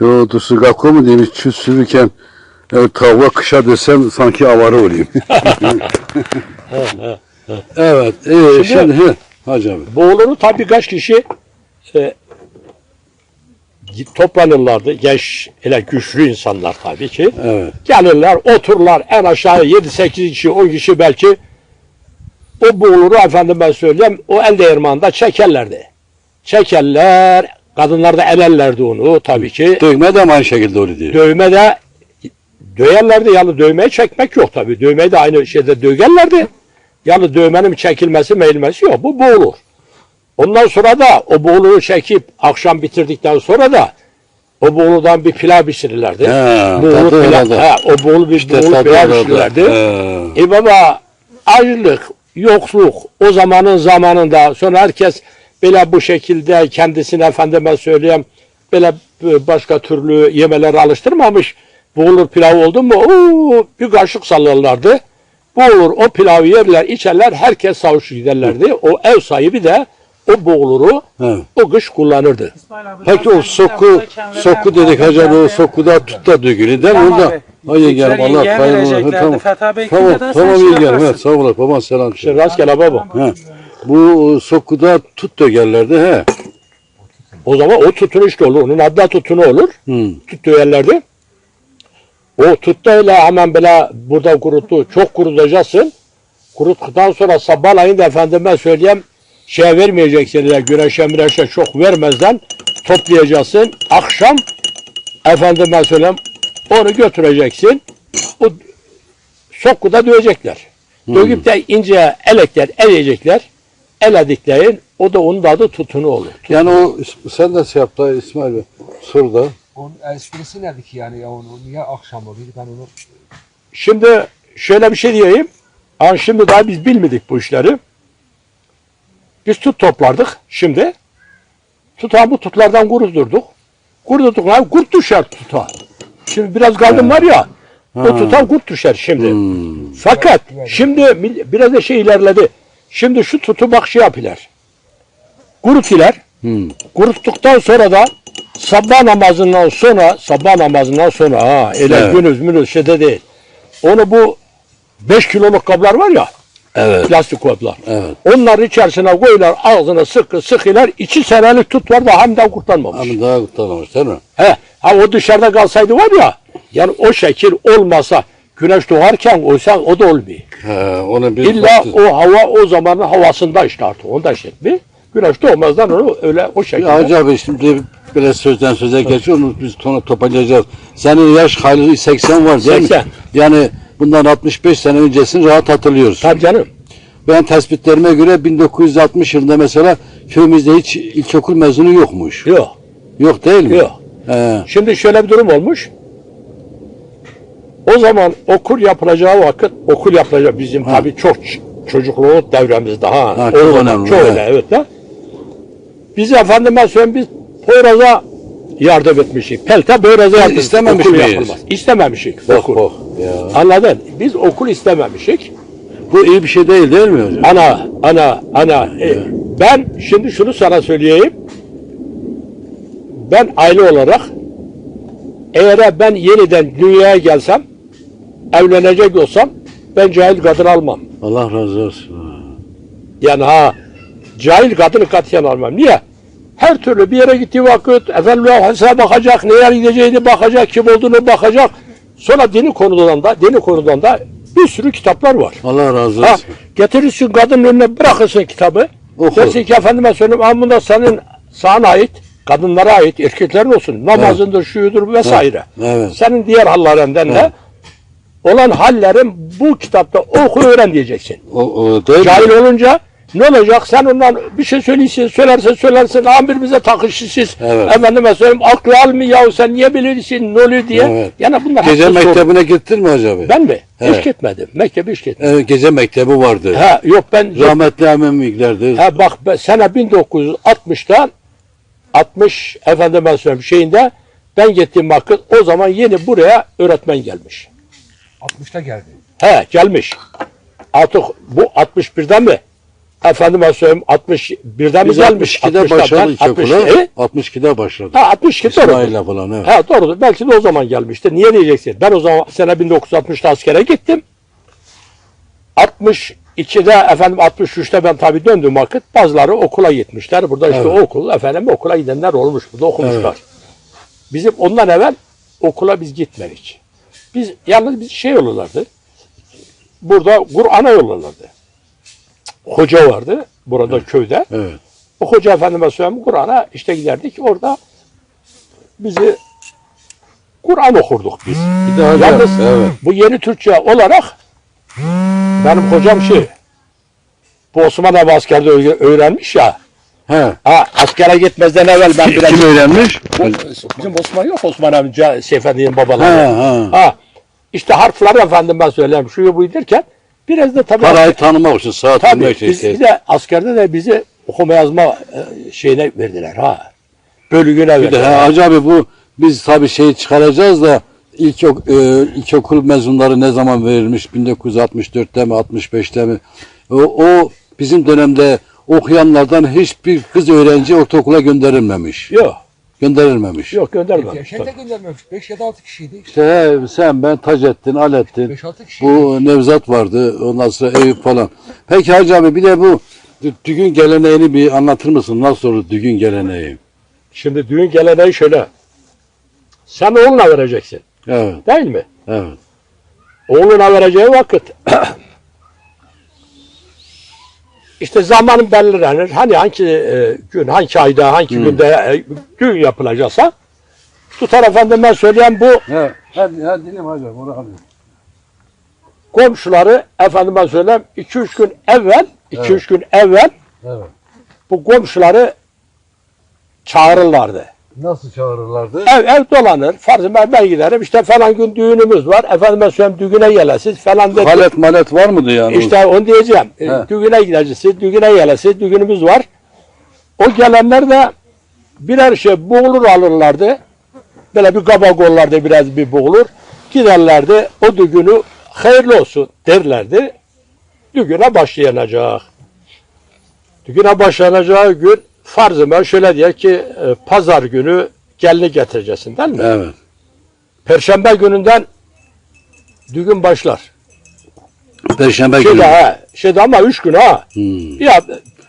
Yo, su kakko mu demiş çüz sürürken evet, tavuğa kışa desem sanki avara olayım. evet. E, şimdi, Şimdi- he, Hacı abi. Boğulunu tabii kaç kişi e, toplanırlardı. Genç, hele güçlü insanlar tabii ki. Evet. Gelirler, otururlar en aşağı 7-8 kişi, 10 kişi belki. O boğuluru efendim ben söyleyeyim, o el değirmanında çekerlerdi. Çekerler, kadınlar da elerlerdi onu tabii ki. Dövme de aynı şekilde diyor. Dövme de döyerlerdi yani dövmeyi çekmek yok tabii. Dövmeyi de aynı şeyde dögerlerdi. Yani dövmenin çekilmesi meyilmesi yok. Bu boğulur. Ondan sonra da o boğuluru çekip akşam bitirdikten sonra da o boğuludan bir pilav pişirirlerdi. He, boğulu pilav, he, o boğulu bir İşte boğulu pilav pişirirlerdi. E baba açlık, yokluk o zamanın zamanında sonra herkes böyle bu şekilde kendisine efendime söyleyeyim böyle başka türlü yemeleri alıştırmamış. Boğulur pilav oldu mu oo, bir kaşık sallarlardı. Boğulur o pilavı yerler içerler herkes savuşu giderlerdi. O ev sahibi de o boğuluru He. o kış kullanırdı. Peki o soku, soku dedik Hacı abi o sokuda tut da dökülü değil mi? Tamam Orada. abi. Ay yeğenim Yengeye Allah olsun. vereceklerdi. Tamam. Fethi Bey Tamam, sen şey. Evet, sağ ol. Baban selam. İşte rastgele baba. He. Bu sokuda tut dögerlerdi he. O zaman o tutun işte olur. Onun adı da tutunu olur. Hı. tut döverlerdi. O tuttayla hemen böyle burada kuruttu. Çok kurutacaksın. Kuruttuktan sonra sabahleyin de efendime söyleyeyim şey vermeyeceksin ya güneşe müneşe çok vermezden toplayacaksın. Akşam efendime söyleyeyim onu götüreceksin. O sokuda dövecekler. Dövüp de ince elekler eleyecekler. Elediklerin o da onun adı tutunu olur. Yani o sen de şey yap da İsmail Bey. Sor da. Onun esprisi nedir ki yani ya onu niye akşam oluyor ben onu Şimdi şöyle bir şey diyeyim. Yani şimdi daha biz bilmedik bu işleri. Biz tut toplardık şimdi. Tutan bu tutlardan kuruturduk. Kuruttuklar kurt düşer tuta. Şimdi biraz kaldım var ya. O tutan kurt düşer şimdi. Hmm. Fakat şimdi biraz da şey ilerledi. Şimdi şu tutu bak şey yapılar. Kurutiler. Hmm. Kuruttuktan sonra da sabah namazından sonra sabah namazından sonra ha öyle Evet. günüz münüz şeyde değil. Onu bu 5 kiloluk kablar var ya Evet. plastik kablar. Evet. Onların içerisine koyular ağzına sıkı sıkılar içi senelik tut var da hem de kurtarmamış. Ama daha kurtarmamış değil mi? He, ha o dışarıda kalsaydı var ya yani o şekil olmasa güneş doğarken oysa o da olmuyor. He, onu bir İlla baktı. o hava o zamanın havasında işte artık onda şey etmiyor. Güneş doğmazdan onu öyle o şekilde. Ya Hacı abi şimdi böyle sözden söze geçiyor onu biz sonra toparlayacağız. Senin yaş hali 80 var değil 80. mi? Yani bundan 65 sene öncesini rahat hatırlıyoruz. Tabii canım. Ben tespitlerime göre 1960 yılında mesela köyümüzde hiç ilkokul mezunu yokmuş. Yok. Yok değil mi? Yok. He. Şimdi şöyle bir durum olmuş. O zaman okul yapılacağı vakit okul yapılacak bizim tabii çok çocukluğu devremizde ha. Ha, o çok önemli, Çok evet. öyle evet de. Biz efendime söyleyeyim biz Poyraz'a yardım etmişik. Pelte Poyraz'a yardım istememiş okul miyiz? yapılmaz. İstememişik Oh, okul. oh, ya. Anladın? Biz okul istememişik. Bu iyi bir şey değil değil mi hocam? Ana, ana, ana. E, ben şimdi şunu sana söyleyeyim. Ben aile olarak eğer ben yeniden dünyaya gelsem, evlenecek olsam ben cahil kadın almam. Allah razı olsun. Yani ha cahil kadını katiyen almam. Niye? Her türlü bir yere gittiği vakit efendim hadisine bakacak, nereye gideceğini bakacak, kim olduğunu bakacak. Sonra dini konudan da, dini konudan da bir sürü kitaplar var. Allah razı Ha, olsun. getirirsin kadının önüne bırakırsın kitabı. Oku. Dersin ki efendime söyleyeyim ama bunda senin sana ait, kadınlara ait, erkeklerin olsun. Namazındır, şuyudur vesaire. Evet. Senin diğer hallerinden de olan hallerin bu kitapta oku öğren diyeceksin. O, o değil Cahil mi? olunca ne olacak? Sen ondan bir şey söyleyin, söylersen söylersin, an birbirimize takışırsınız. Evet. Efendime söyleyeyim, aklı ya sen niye bilirsin, ne oluyor diye. Evet. Yani bunlar Gece haklı sorun. mektebine gittin mi Hacı abi? Ben mi? Evet. Hiç gitmedim. Mektebe hiç gitmedim. Evet, gece mektebi vardı. Ha, yok ben Rahmetli Emin Mikler'di. Ha bak ben, sene 1960'ta 60 efendime söyleyeyim şeyinde ben gittiğim vakit o zaman yeni buraya öğretmen gelmiş. 60'ta geldi. He gelmiş. Artık bu 61'den mi? efendime söyleyeyim 61'den mi Biz gelmiş? 62'de 60'dan, başladık 60'da, okula. e? 62'de başladık. Ha 62 doğru. İsmail'le falan evet. Ha doğru. Belki de o zaman gelmişti. Niye diyeceksin? Ben o zaman sene 1960'ta askere gittim. 62'de efendim 63'te ben tabii döndüğüm vakit bazıları okula gitmişler. Burada işte Evet. okul efendim okula gidenler olmuş. Burada okumuşlar. Bizim ondan evvel okula biz gitmedik. Biz yalnız biz şey olurlardı. Burada Kur'an'a yollarlardı. Hoca vardı burada köyde. Evet. O hoca efendime söyleyeyim Kur'an'a işte giderdik orada bizi Kur'an okurduk biz. Bir hocam, Yalnız evet. bu yeni Türkçe olarak benim hocam şey bu Osman abi askerde öğ- öğrenmiş ya. He. Ha askere gitmezden evvel ben biraz... Kim öğrenmiş? Bizim Osman yok Osman abi şey efendinin Ha babaları. ha. Ha. İşte harfler efendim ben söyleyeyim şu bu derken biraz da tabii Parayı tanımak için, saat Tabii bilmek için. biz, bir de askerde de bizi okuma yazma e, şeyine verdiler ha. Bölüğüne Bir de verdiler. he, Hacı abi bu biz tabii şeyi çıkaracağız da ilk e, ilkokul mezunları ne zaman verilmiş? 1964'te mi 65'te mi? O, o bizim dönemde okuyanlardan hiçbir kız öğrenci ortaokula gönderilmemiş. Yok Gönderilmemiş. yok göndermem. Şey de göndermemiş. 5 ya da 6 kişiydi. İşte he, sen ben Taceddin, Alettin, 5-6 kişi. bu Nevzat vardı, ondan sonra Eyüp falan. Peki Hacı abi bir de bu dü- düğün geleneğini bir anlatır mısın? Nasıl olur düğün geleneği? Şimdi düğün geleneği şöyle. Sen oğluna vereceksin. Evet, Değil mi? evet. Oğluna vereceği vakit işte zamanın belirlenir. Hani hangi e, gün, hangi ayda, hangi günde e, düğün yapılacaksa tutar efendim ben söyleyen bu He, hadi, hadi dinle hocam, onu alayım. komşuları efendim ben söyleyeyim 2-3 gün evvel 2-3 gün evvel Evet. bu komşuları çağırırlardı. Nasıl çağırırlardı? Ev ev dolanır. Farzı ben, ben giderim. İşte falan gün düğünümüz var. Efendime söyleyeyim düğüne gelesiz falan dedi. Halet malet var mıydı yani? İşte onu diyeceğim. E, He. Düğüne gideceğiz. Düğüne gelesiz. Düğünümüz var. O gelenler de birer şey boğulur alırlardı. Böyle bir kabak olurlardı biraz bir boğulur. Giderlerdi. O düğünü hayırlı olsun derlerdi. Düğüne başlayacak. Düğüne başlanacağı gün farzı ben şöyle diye ki e, pazar günü gelini getireceksin değil mi? Evet. Perşembe gününden düğün başlar. Perşembe Şeyde günü. ha, şeyde ama üç gün ha. Hmm. Ya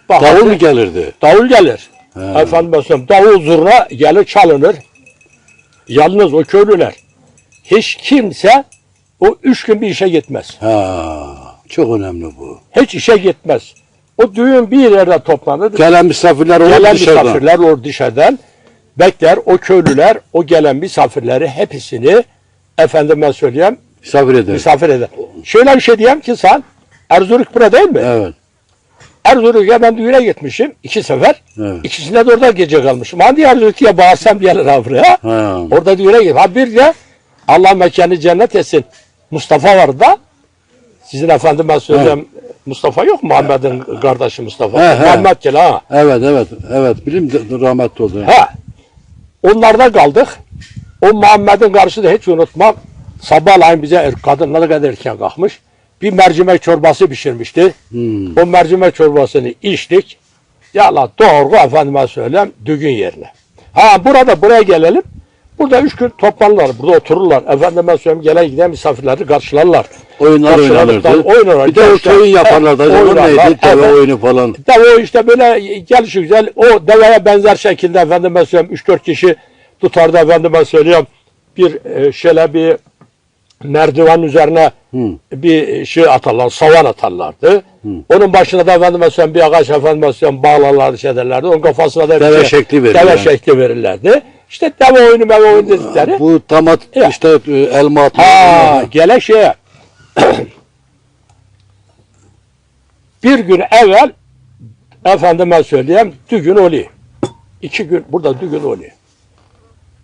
bakarsın, Davul mu gelirdi? Davul gelir. He. Efendim söyleyeyim, davul zurna gelir çalınır. Yalnız o köylüler hiç kimse o üç gün bir işe gitmez. Ha, çok önemli bu. Hiç işe gitmez. O düğün bir yerde toplanır. Gelen misafirler olur Gelen dışarıdan. misafirler or dışarıdan bekler. O köylüler o gelen misafirleri hepsini efendime söyleyeyim Misafir eder. misafir eder. Şöyle bir şey diyeyim ki sen Erzuruk bura değil mi? Evet. Erzuruk'a ben düğüne gitmişim iki sefer. Evet. İkisinde de orada gece kalmışım. Hadi Erzuruk diye bağırsam gelir ha buraya. Ha. Orada düğüne gittim. Ha bir de Allah mekanı cennet etsin. Mustafa vardı da. Sizin efendim ben söyleyeyim. Mustafa yok mu? Muhammed'in kardeşi Mustafa. He, he. Muhammed gel ha. Evet, evet, evet. Bilim de- rahmetli oldu. Ha. Onlarda kaldık. O Muhammed'in karısı da hiç unutmam. Sabahleyin bize er- kadın ne kadar erken kalkmış. Bir mercimek çorbası pişirmişti. Hmm. O mercimek çorbasını içtik. Ya la doğru efendime söyleyeyim düğün yerine. Ha burada buraya gelelim. Burada üç gün toplanırlar. Burada otururlar. Efendime söyleyeyim gelen giden misafirleri karşılarlar. Oyunlar oynanırdı. oynarlar. Bir de o İşte- oyun yaparlardı. Acaba oynarlar. neydi? Deve Evet. oyunu falan. O işte böyle gelişi güzel o deveye benzer şekilde efendime söyleyeyim 3-4 kişi tutardı efendime söylüyorum bir e, şöyle bir merdiven üzerine Hı. bir şey atarlar, savan atarlardı. Onun başına da efendime söyleyeyim bir ağaç efendime söyleyeyim bağlarlardı şey ederlerdi. Onun kafasına da bir Deve şey- şekli verirler. Deve şekli verirlerdi. İşte deve oyunu meve oyunu dedikleri. Bu tam at, Ya. işte e, elma atma. Ha, gele şeye. bir gün evvel efendime söyleyeyim düğün oluyor. İki gün burada düğün oluyor.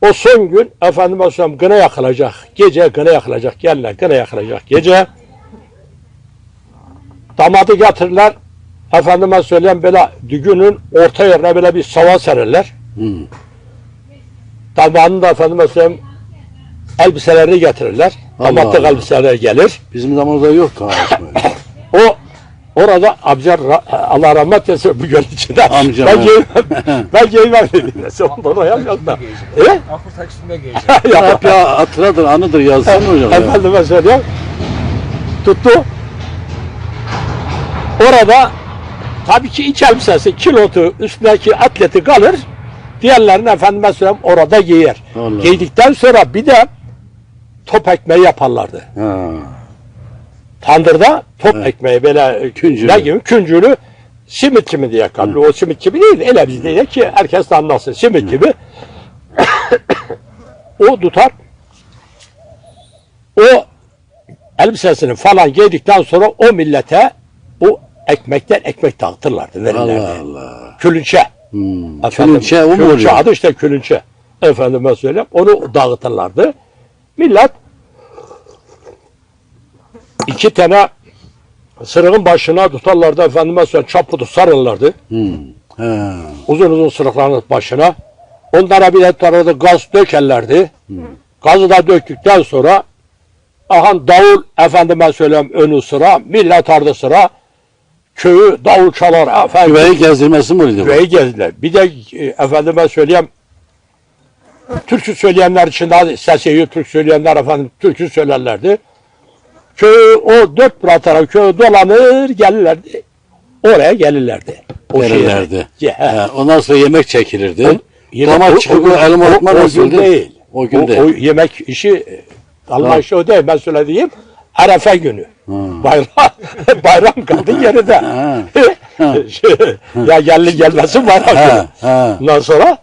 O son gün efendime söyleyeyim gına yakılacak. Gece gına yakılacak. Geline gına yakılacak. Gece damadı getirirler. Efendime söyleyeyim böyle düğünün orta yerine böyle bir savan serirler. Hı. Damadın da efendime söyleyeyim elbiselerini getirirler. Damatlık Allah. elbiseler gelir. Bizim zamanımızda yoktu ha. O Orada amca ra- Allah rahmet eylesin bu göl içinde. Amcam, ben ha. giymem. ben giymem dedi. Sen ondan o yaşında. E? Akıl saçında gelecek. Ya hep ya hatıradır, anıdır yazsın hocam. ya. Efendime söylüyorum. Tuttu. Orada tabii ki iç elbisesi, kilotu, üstündeki atleti kalır. Diğerlerini efendime söyleyeyim orada giyer. Allah. Giydikten sonra bir de top ekmeği yaparlardı. Ha. Tandırda top ekmeği böyle Küncülü. ne gibi küncülü simit gibi diye kalır. O simit gibi değil. Ele biz diye ki herkes de anlasın. Simit gibi. o tutar. O elbisesini falan giydikten sonra o millete o ekmekten ekmek dağıtırlardı. Verirlerdi. Allah Allah. Külünçe. Hmm. Efendim, Külünçe o mu külünçe oluyor? adı işte külünçe. Efendime söyleyeyim. Onu dağıtırlardı. Millet iki tane sırığın başına tutarlardı. Efendime söyleyeyim çapıdı sarırlardı. Hmm. Ha. Uzun uzun sırıkların başına. Onlara bir de gaz dökerlerdi. Gazı da döktükten sonra aha davul efendime söyleyeyim önü sıra, millet ardı sıra. Köyü davul çalar efendim. Güveyi gezdirmesi mi oluyor? Küveyi gezdiler. Bir de e, efendime söyleyeyim türkü söyleyenler için daha sesi iyi Türk söyleyenler efendim türkü söylerlerdi. Köyü o dört bir taraf köyü dolanır gelirlerdi. Oraya gelirlerdi. O şehre. Gelirlerdi. Ye, he. Ha, ondan sonra yemek çekilirdi. Yemek- Damat o- çıkıp o- elma o- atma o gün değil. O gün o, değil. o yemek işi e, Alman Ha. işi o değil ben söylediğim Arefe günü. Bayram, bayram kaldı geride. Şey, ya gelin gelmesin bayram günü. Ondan sonra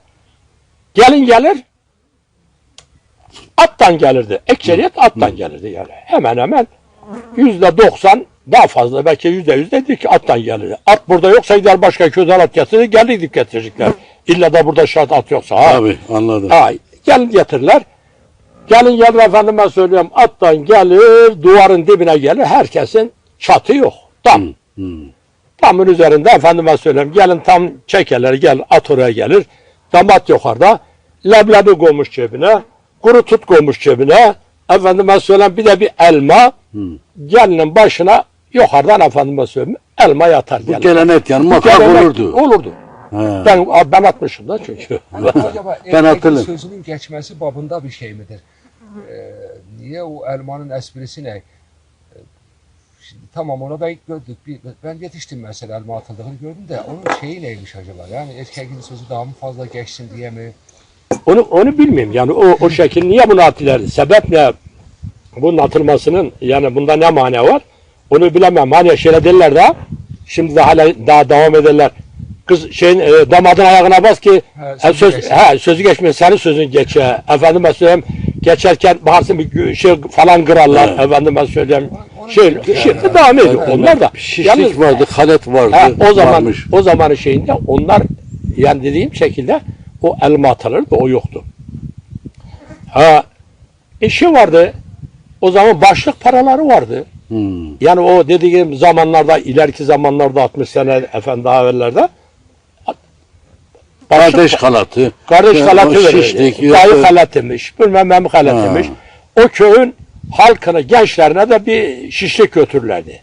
gelin gelir attan gelirdi. Ekseriyet attan gelirdi yani. Hemen hemen yüzde doksan daha fazla belki yüzde yüz dedi ki attan gelirdi. At burada yoksa gider başka köyden at getirir gelirdik getirecekler. İlla da burada şart at yoksa. Ha. Abi anladım. Ha, gelin getirirler. Gelin gelir efendime söylüyorum attan gelir duvarın dibine gelir herkesin çatı yok. Tam. Hmm. Damın üzerinde efendime söyleyeyim gelin tam çekerler gel at oraya gelir. Damat yukarıda leblebi koymuş cebine kuru tut koymuş cebine efendime söyleyeyim bir de bir elma gelinin başına yukarıdan efendime söyleyeyim elma yatar Bu gelin. gelenek yani gelenek olurdu. Olurdu. Ha. Ben, ben atmışım da çünkü. Hani acaba Ben erkeğin hatırlıyorum. sözünün geçmesi babında bir şey midir? Ee, niye o elmanın esprisi ne? Ee, Şimdi tamam ona ben gördük. Bir, ben yetiştim mesela elma atıldığını gördüm de onun şeyi neymiş acaba? Yani erkeğin sözü daha mı fazla geçsin diye mi? Onu onu bilmiyorum yani o o şekil niye bunu attılar? Sebep ne? Bunun atılmasının yani bunda ne mane var? Onu bilemem. Hani şöyle derler de şimdi de hala daha devam ederler. Kız şeyin e, damadın ayağına bas ki Ha, e, sözü he, sözü geçmiyor senin sözün geçe. Efendime söyleyeyim geçerken bakarsın bir şey falan kırarlar. Evet. Efendime söyleyeyim. Onu- Şey, onu- şimdi devam ediyor. Onlar da. Şişlik Yalnız- vardı, halet vardı. Ha, o zaman varmış. o zamanın şeyinde onlar yani dediğim şekilde o elma atılırdı o yoktu. Ha işi vardı. O zaman başlık paraları vardı. Hmm. Yani o dediğim zamanlarda ileriki zamanlarda 60 sene efendim daha evvellerde başlık- Kardeş halatı. kardeş halatı şişlik, Dayı halatıymış. Bilmem mem halatıymış. O köyün halkını gençlerine de bir şişlik götürürlerdi.